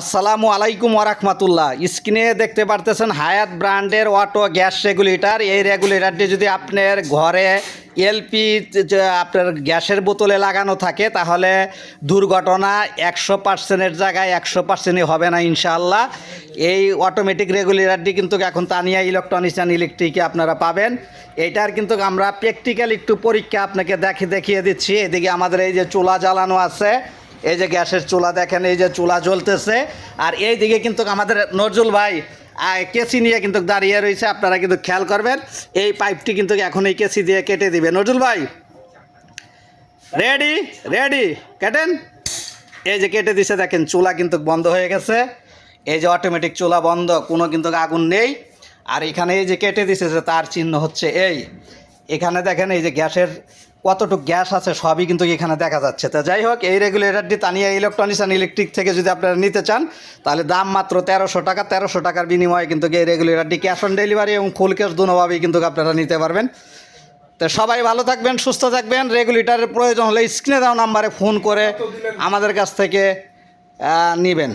আসসালামু আলাইকুম ওরহমতুল্লাহ স্ক্রিনে দেখতে পারতেছেন হায়াত ব্র্যান্ডের অটো, গ্যাস রেগুলেটর। এই রেগুলেটরটি যদি আপনার ঘরে এলপি আপনার গ্যাসের বোতলে লাগানো থাকে, তাহলে দুর্ঘটনা একশো পার্সেন্টের জায়গায় একশো পার্সেন্টই হবে না ইনশাআল্লাহ। এই অটোমেটিক রেগুলেটরটি কিন্তু এখন তানিয়া ইলেকট্রনিক্স অ্যান্ড ইলেকট্রিকে আপনারা পাবেন। এইটার কিন্তু আমরা প্র্যাকটিক্যাল একটু পরীক্ষা আপনাকে দেখে দেখিয়ে দিচ্ছি। এদিকে আমাদের এই যে চুলা জ্বালানো আছে এই যে গ্যাসের চুলা দেখেন, এই যে চুলা জ্বলতেছে। আর এই দিকে কিন্তু আমাদের নজরুল ভাই কেসি নিয়ে কিন্তু দাঁড়িয়ে রয়েছে, আপনারা কিন্তু খেয়াল করবেন। এই পাইপটি কিন্তু এখন এই কেসি দিয়ে কেটে দিবে। নজরুল ভাই, রেডি? রেডি? কেটেন? এই যে কেটে দিছে, দেখেন চুলা কিন্তু বন্ধ হয়ে গেছে। এই যে অটোমেটিক চুলা বন্ধ, কোনো কিন্তু আগুন নেই। আর এখানে এই যে কেটে দিছে, যে তার চিহ্ন হচ্ছে এই। এখানে দেখেন এই যে গ্যাসের কতটুকু গ্যাস আছে সবই কিন্তু এখানে দেখা যাচ্ছে। তো যাই হোক, এই রেগুলেটরটি তানিয়া ইলেকট্রনিক্স অ্যান্ড ইলেকট্রিক থেকে যদি আপনারা নিতে চান, তাহলে দাম মাত্র তেরোশো টাকা, তেরোশো টাকার বিনিময়ে কিন্তু এই রেগুলেটরটি ক্যাশ অন ডেলিভারি এবং ফুল ক্যাশ দুনোভাবেই কিন্তু আপনারা নিতে পারবেন। তো সবাই ভালো থাকবেন, সুস্থ থাকবেন। রেগুলেটরের প্রয়োজন হলে স্ক্রিনে দেওয়া নাম্বারে ফোন করে আমাদের কাছ থেকে নেবেন।